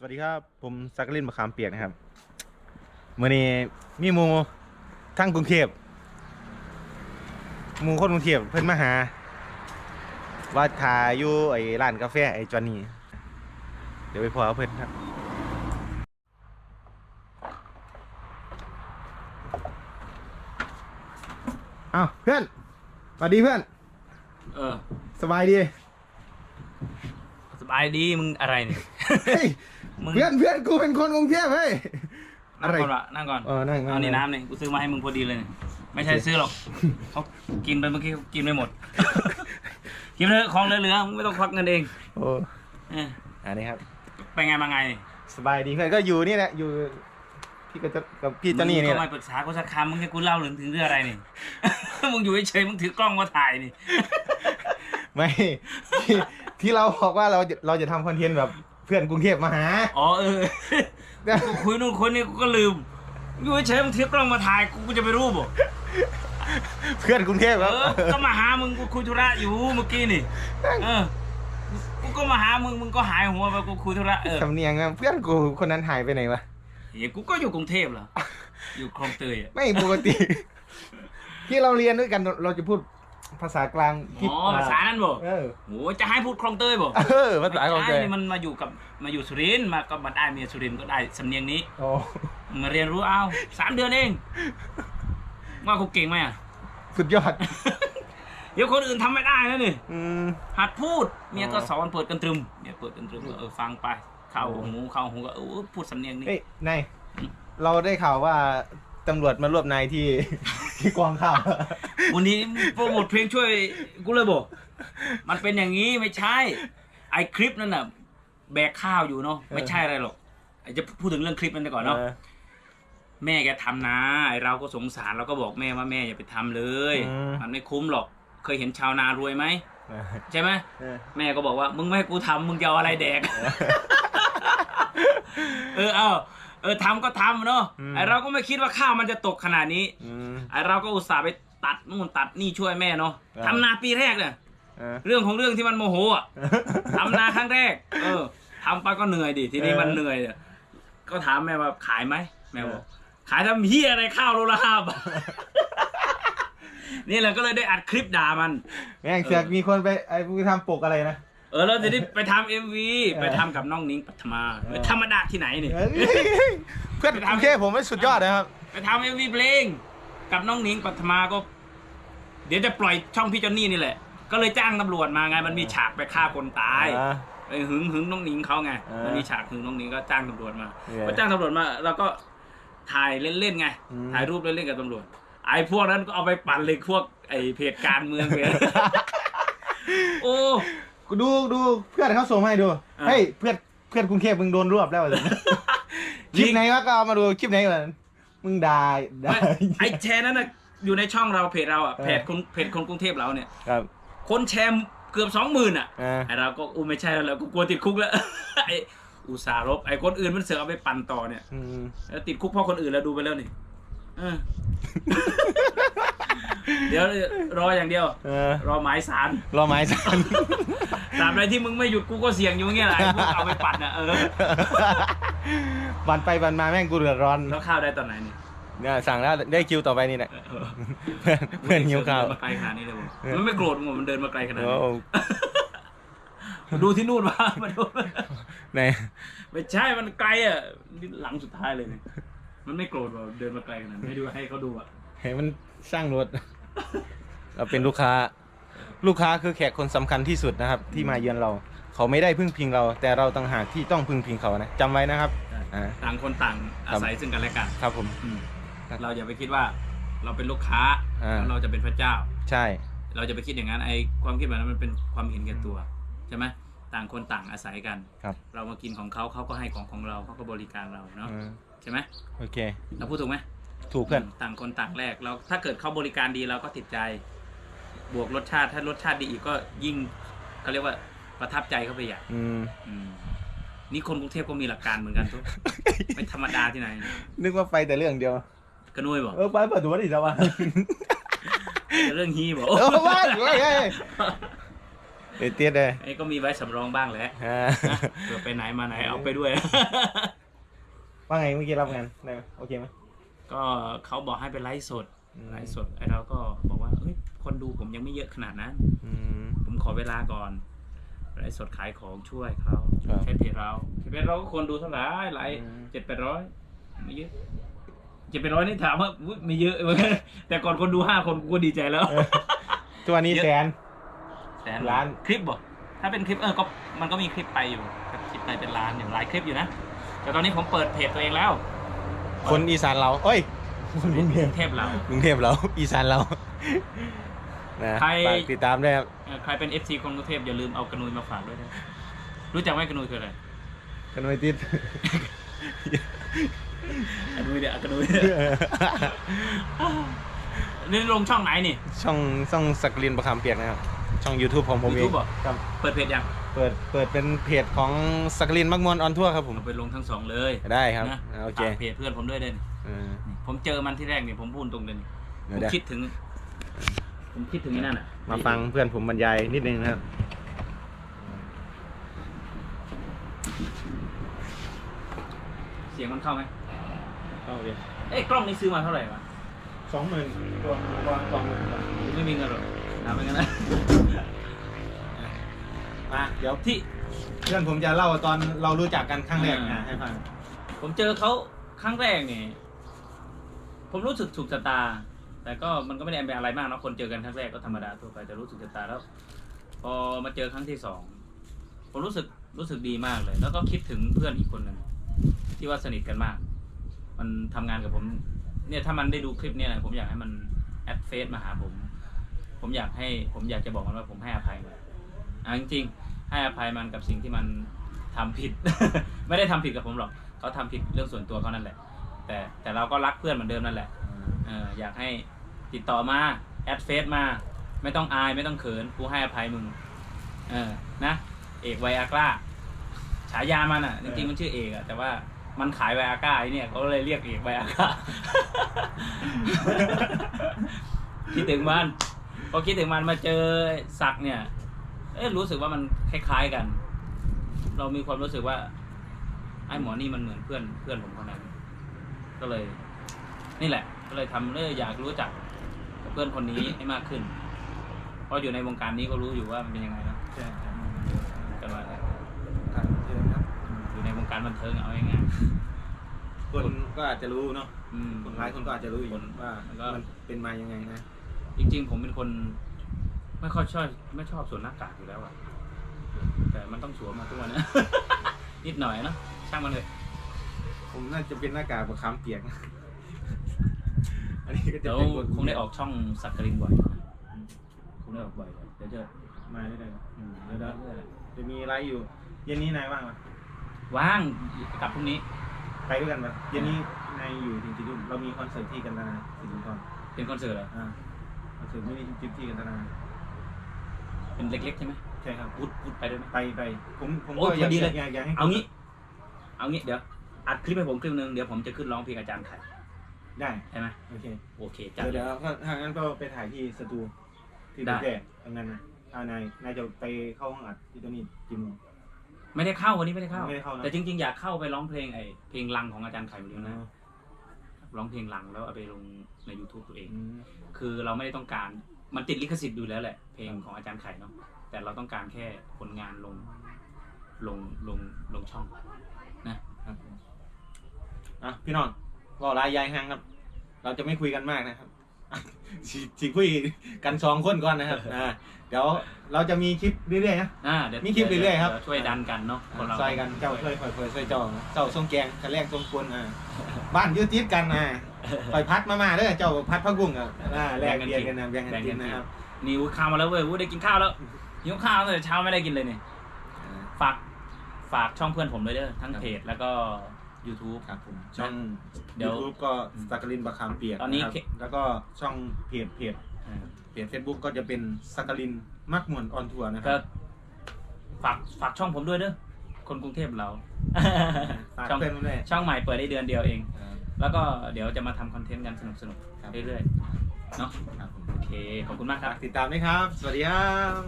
สวัสดีครับ ผมซักลินมะขามเปียกนะครับเมื่อนี้มีหมูทั้งกรุงเทพหมูคนกรุงเทพเพิ่นมาหา ว่าทาอยู่ไอ้ร้านกาแฟไอ้จอนนี่เดี๋ยวไปพอเอาเพิ่นครับอ้าวเพื่อนสวัสดีเพื่อน เออ สบายดี สบายดีมึงอะไรเนี่ย เฮ้ย มึงเพื่อนเพื่อนกูเป็นคนกรุงเทพเฮ้ย นั่งก่อนวะนั่งก่อนเออนั่งนั่ง เอานี่น้ำเนี่ยกูซื้อมาให้มึงพอดีเลยเนี่ยไม่ใช่ซื้อหรอกเขากินไปเมื่อกี้เขากินไม่หมด กินเลยของเหลือๆมึงไม่ต้องควักเงินเองโอ้เอออันนี้ครับ ไปไงมาไงเนี่ยสบายดีเพื่อนก็อยู่นี่แหละอยู่พี่กับเจ้ากับพี่เจ้านี่มึงนี่ก็แหละไม่ปรึกษากูสักคำมึงให้กูเล่าถึงถึงเรื่องอะไรนี่ มึงอยู่เฉยๆมึงถือกล้องมาถ่ายนี่ ไม่ที่ที่เราบอกว่าเราจะเราจะทำคอนเทนต์แบบ เพื่อนกรุงเทพมาหา อ๋อเออ กูคุยนู่นคุยนี่กูก็ลืมมึงอยู่เฉยๆมึงถือกล้องมาถ่ายกูกูจะไปรู้บ่เพื่อนกรุงเทพเอครับอก็มาหามึงกูคุยธุระอยู่เมื่อกี้นี่ เออ กูก็มาหามึงมึงก็หายหัวไปกูคุยธุระเออสำเนียงอะเพื่อนกูคนนั้นหายไปไหนวะ เฮ้ยกูก็อยู่กรุงเทพเหรออยู่คลองเตยอะไม่ปกติ ที่เราเรียนด้วยกันเราจะพูด ภาษากลางที่อ๋อภาษานั้นบ่เออโหจะให้พูดคลองเตยบ่เออภาษาของแกไม่ใช่นี่มันมาอยู่กับมาอยู่สุรินทร์มาก็บัดได้เมียสุรินทร์ก็ได้สำเนียงนี้โอ้มาเรียนรู้เอาสามเดือนเองว่ากูเก่งไหมอะสุดยอดเดี๋ยวคนอื่นทำไม่ได้นะนี่อืมหัดพูดเมียก็อ๋อสอนเปิดกันตรึมเมียเปิดกันตรึมก็เออฟังไปเข้าอ๋อหูเข้าหูก็เออพูดสำเนียงนี้เอ้ยนายเราได้ข่าวว่าตำรวจมารวบนายที่ที่กองข่าว วันนี้โปรโมทเพลงช่วยกูเลยบอก มันเป็นอย่างนี้ไม่ใช่ ไอคลิปนั่นน่ะ แบกข้าวอยู่เนาะไม่ใช่อะไรหรอกไอจะพูดถึงเรื่องคลิปนั้นก่อนเนาะเออแม่แกทำนะไอเราก็สงสารเราก็บอกแม่ว่าแม่อย่าไปทำเลยอืมมันไม่คุ้มหรอก เคยเห็นชาวนารวยไหมเออใช่ไหมเออแม่ก็บอกว่า มึงไม่ให้กูทำมึงจะเอาอะไรแดก เออเอาเออทำก็ทำเนาะอืมไอเราก็ไม่คิดว่าข้าวมันจะตกขนาดนี้อืมไอเราก็อุตส่าห์ไป ตัดนู่นตัดนี่ช่วยแม่เนาะครับทำนาปีแรกเนี่ยเออ เรื่องของเรื่องที่มันโมโหอะ ทำนาครั้งแรก เออทำไปก็เหนื่อยดิ ทีนี้เออมันเหนื่อยเนี่ยก็ถามแม่ว่าขายไหม แม่บอก ขายทำเฮียอะไรข้าวโลละห้าบาท นี่แหละก็เลยได้อัดคลิปด่ามัน แม่งเสือกมีคนไปไอ้ผู้ทำปกอะไรนะ เออแล้วทีนี้ไปทำเอ็มวีเออ ไปทำกับน้องนิ้งปัทมาเออไม่ธรรมดาที่ไหนนี่ เอ้ยเพื่อนกรุงเทพผมไม่สุดยอดนะครับ ไปทำเอ็มวีเพลง กับน้องนิ้งปัทมาก็ เดี๋ยวจะปล่อยช่องพี่จอนนี่นี่แหละ ก็เลยจ้างตำรวจมาไง มันมีฉากไปฆ่าคนตายอ่าไปหึงหึงน้องหนิงเขาไงเออมันมีฉากหึงน้องหนิงก็จ้างตำรวจมาเออพอจ้างตำรวจมาเราก็ถ่ายเล่นๆไง อืม ถ่ายรูปเล่นๆกับตำรวจ ไอ้พวกนั้นก็เอาไปปั่นเลยพวกไอ้เพจการเมืองเพจโอ้ กูดูดูเพื่อนเขาส่งมาให้ดูอะเฮ้ยเพื่อนเพื่อนกรุงเทพมึงโดนรวบแล้วเหรอคลิปไหนวะก็เอามาดูคลิปไหนวะ มึงด่าด่าไม่ไอ้แชร์นั้นน่ะอยู่ในช่องเราเพจเราอะเออเพจคนเพจคนกรุงเทพเราเนี่ย ครับคนแชร์เกือบสองหมื่นอะอ่าไอ้เราก็อู้ไม่ใช่แล้วกูกลัวติดคุกแล้ว ไอ้อุตส่าห์รบไอ้คนอื่นมันเสือกเอาไปปั่นต่อเนี่ย อืม แล้วติดคุกเพราะคนอื่นแล้วดูไปแล้วนี่เออ เดี๋ยวรออย่างเดียว เออ รอหมายสารรอไม้สันตราบใดที่มึงไม่หยุดกูก็เสี่ยงอยู่เงี้ยแหละไอ้พวกเอาไปปั่นอะเออ วันไปวันมาแม่งกูเดือดร้อนแล้วข้าวได้ตอนไหนนี่เนี่ยสั่งแล้วได้คิวต่อไปนี่แหละเออเพื่อนเพื่อนหิวข้าวเดินมาไกลขนาดนี้เลยผมเออมันไม่โกรธมึงหรอกมันเดินมาไกลขนาดโอ้นี้ดูที่นู่นมามาดูไหนไม่ใช่มันไกลอะนี่หลังสุดท้ายเลยเนี่ยมันไม่โกรธหรอกเดินมาไกลขนาดนี้ให้ดูให้เขาดูอะเห็นมันสร้างรถเราเป็นลูกค้า ลูกค้าคือแขกคนสำคัญที่สุดนะครับ ที่มาเยือนเรา เขาไม่ได้พึ่งพิงเรา แต่เราต่างหากที่ต้องพึ่งพิงเขานะจำไว้นะครับอ่า ต่างคนต่างอาศัยซึ่งกันและกันครับผม อืมครับเราอย่าไปคิดว่าเราเป็นลูกค้าอ่า แล้วเราจะเป็นพระเจ้า ใช่ เราจะไปคิดอย่างนั้นไอ้ความคิดแบบนั้นมันเป็นความเห็นแก่ตัวใช่ไหมต่างคนต่างอาศัยกัน ครับ เรามากินของเขาเขาก็ให้ของของเราเขาก็บริการเราเนาะอืมใช่ไหมโอเค เราพูดถูกไหมถูกเพื่อน ต่างคนต่างแลกเราถ้าเกิดเขาบริการดีเราก็ติดใจ บวกรสชาติถ้ารสชาติดีอีกก็ยิ่งเขาเรียกว่า ประทับใจเข้าไปอย่างอืมอืมนี่คนกรุงเทพก็มีหลักการเหมือนกันทุกไม่ธรรมดาที่ไหนนึกว่าไปแต่เรื่องเดียวกระนุยบอกเออไปเปิดตัวดิจ้าวะเรื่องฮีบอกเออว่าอยู่เฮ้ยเฮ้ยเดี๋ยวเตี้ยเลยไอ้ก็มีไว้สำรองบ้างแหละอ่านะเผื่อไปไหนมาไหนเอาไปด้วย ว่าไงเมื่อกี้รับงานได้ไหมโอเคไหมก็เขาบอกให้ไปไลฟ์สดอืมไลฟ์สดไอ้เราก็บอกว่าเฮ้ยคนดูผมยังไม่เยอะขนาดนั้นอืมผมขอเวลาก่อน ไลฟ์สดขายของช่วยเขาครับ ใช้เพจเราเพจเราก็คนดูเท่าไหร่ไลฟ์อืมเจ็ดแปดร้อยไม่เยอะเจ็ดแปดร้อยนี่ถามว่าอุ๊ยไม่เยอะเหมือนกันแต่ก่อนคนดูห้าคนกูก็ดีใจแล้วเออตัวนี้เยอะแสน แสนล้าน คลิปบ่ถ้าเป็นคลิปเออก็มันก็มีคลิปไปอยู่คลิปไปเป็นล้านอยู่หลายคลิปอยู่นะ แต่ตอนนี้ผมเปิดเพจตัวเองแล้วคนอีสานเราเอ้ยคนกรุงเทพกรุงเทพเรา กรุงเทพเรา อีสานเรา นะใคร ฝากติดตามด้วยครับเอ่อใครเป็น FC คนกรุงเทพอย่าลืมเอากระนุยมาฝากด้วยนะรู้จักไหมกระนุยคืออะไรกันไว้ติด กระนุยเนี่ยกระนุยนี่ลงช่องไหนนี่ ช่องช่องสักลินประคำเปียกนะครับช่อง YouTube ของผมเอง YouTube เหรอ ครับเปิดเพจยังเปิดเปิดเป็นเพจของสักลินมักมวนออนทัวร์ครับผม เอาไปลงทั้งสองเลยได้ครับนะอ่าโอเคฝากเพจเพื่อนผมด้วยเด่นเออ ผมเจอมันที่แรกเนี่ยผมพูดตรงเลยนี่ผเดี๋ยวมเดี๋ยวคิดถึงผ มคิดถึงไอ้นั่นอะมาฟังเพื่อนผมบรรยายนิดนึงนะครับ เสียงมันเข้าไหมเข้าเดียวเอ้ยกล้องนี้ซื้อมาเท่าไหร่วะสองหมื่นตัวตัวสองหมื่นไม่มีเงินหรอกถามไปกันนะมาเดี๋ยวที่เพื่อนผมจะเล่าตอนเรารู้จักกันครั้งแรกอ่านะให้ฟังผมเจอเขาครั้งแรกเนี่ยผมรู้สึกถูกชะตา แต่ก็มันก็ไม่ได้เป็นอะไรมากนะคนเจอกันครั้งแรกก็ธรรมดาทั่วไปแต่รู้สึกชะตาแล้ว พอมาเจอครั้งที่สองผมรู้สึกรู้สึกดีมากเลย แล้วก็คิดถึงเพื่อนอีกคนหนึ่งที่ว่าสนิทกันมาก มันทำงานกับผม เนี่ยถ้ามันได้ดูคลิปเนี่ยนะผมอยากให้มันแอดเฟซมาหาผม ผมอยากให้ผมอยากจะบอกมันว่าผมให้อภัยมันอะจริงๆให้อภัยมันกับสิ่งที่มันทำผิด ไม่ได้ทำผิดกับผมหรอกเขาทำผิดเรื่องส่วนตัวเขานั่นแหละ แต่แต่เราก็รักเพื่อนเหมือนเดิมนั่นแหละ เอออยากให้ติดต่อมา แอดเฟซมา ไม่ต้องอายไม่ต้องเขินกูให้อภัยมึง เออนะเอกไวอากร้าฉายามันอะ จริงๆมันชื่อเอกอะแต่ว่ามันขายไวอาก้าไอเนี่ยเขาเลยเรียกเอกไวอาก้าคิดถึงมันพอคิดถึงมันมาเจอศักด์เนี่ย เอ๊ะรู้สึกว่ามันคล้ายๆกัน เรามีความรู้สึกว่า ไอ้หมอนี่มันเหมือนเพื่อนเพื่อนผมคนนั้นก็เลย นี่แหละ ก็เลยทำเลยอยากรู้จักกับเพื่อนคนนี้ให้มากขึ้น เพราะอยู่ในวงการนี้ก็รู้อยู่ว่ามันเป็นยังไงเนอะใช่ครับกันมาแล้วการบันเทิงครับ อยู่ในวงการบันเทิงเอาง่ายคนก็อาจจะรู้เนาะๆอืม คนหลายคนก็อาจจะรู้อยู่คนว่ามันก็ มันเป็นมายังไงนะ จริงๆ ผมเป็นคน ไม่ค่อยชอบไม่ชอบสวมหน้ากากอยู่แล้วอะแต่มันต้องสวมมาทุกวันนะ นิดหน่อยเนอะช่างมันเถอะผมน่าจะเป็นหน้ากากประคำเปียก อันนี้ก็จะเดี๋ยวเป็นบทคงได้ออกช่องสักกรินบ่อยอืมคงได้ออกบ่อยเดี๋ยวจะมาได้เลยครับอืมเดี๋ยวเดี๋เดี๋ยยววจะมีไลฟ์อยู่ เย็นนี้นายว่างไหมว่างกลับพรุ่งนี้ไปด้วยกันไหมเย็นนี้นายอยู่จริงๆเรามีคอนเสิร์ตที่กันตนาสิรินทรเป็นคอนเสิร์ตเหรออ่าคอนเสิร์ตไม่ได้จิ๊บที่กันตนาเป็นเล็กๆใช่ไหมใช่ครับพูดพูดไปด้วยไหม ไปไปผมผมโอ้ก็ยอยากพอดีเลย อยากอยากให้เอางี้ เอางี้เดี๋ยวอัดคลิปให้ผมคลิปนึงเดี๋ยวผมจะขึ้นร้องเพลงอาจารย์ไข่ ได้ใช่ไหมโอเคโอเคจัดเดี๋ยวเลเดี๋ยยวก็ถ้างั้นก็ไปถ่ายที่สตูที่ได้ดูแก่ตรงนั้นนะเอานายนายจะไปเข้าห้องอัดที่ตรงนี้กี่โมงไม่ได้เข้าวันนี้ไม่ได้เข้าไม่ได้เข้านะแต่จริงๆอยากเข้าไปร้องเพลงไอ้เพลงลังของอาจารย์ไข่เหมือนกันนะร้องเพลงลังแล้วเอาไปลงใน YouTube ตัวเองอืมคือเราไม่ได้ต้องการมันติดลิขสิทธิ์อยู่แล้วแหละ เพลงของอาจารย์ไข่เนาะแต่เราต้องการแค่ผลงานลงลงลงลงช่องครับผมอะพี่น้องบอ กลายยายฮังครับ เราจะไม่คุยกันมากนะครับสิสิคุยกันสองคนก่อนนะครับอ่าเดี๋ยวเราจะมีคลิปเรื่อยๆนะ อ่าเดี๋ยวมีคลิปเรื่อยๆครับ ดี๋วช่วยดันกันเนาะคนเราซอยกันเจ้าช่วยคอยคอยช่วยเจ้าเจ้าทรงแกงคันแรกทรงกวนอ่าบ้านอยืดติดกันอ่าคอยพัดมามาเด้อเจ้าพัดพักบุ้งอะอ่าแลกเบียร์กันนะแบ่งกันกินนะครับนิวข้าวมาแล้วเว้ยวู้ได้กินข้าวแล้วหิวข้าวตั้งแต่เช้าไม่ได้กินเลยเนี่ยอ่าฝากฝากช่องเพื่อนผมด้วยเด้อทั้งเพจแล้วก็ YouTube ครับผมช่อง เดี๋ยวยูทูบก็สักกลินประคำเปียกตอนนี้ะครับเคแล้วก็ช่องเพจเพจอ่าเพจเฟซบุ๊กก็จะเป็นสักกลินมักมวนออนทัวร์นะคก็รับฝากฝากช่องผมด้วยเด้อคนกรุงเทพเรา ฝากช่องเพื่อนด้วยช่องใหม่เปิดได้เดือนเดียวเอง อ่าแล้วก็เดี๋ยวจะมาทำคอนเทนต์กันสนุกครับๆเรื่อยๆเนาะครับผมโอเคขอบคุณมากครับฝากติดตามด้วยครับ สวัสดีครับ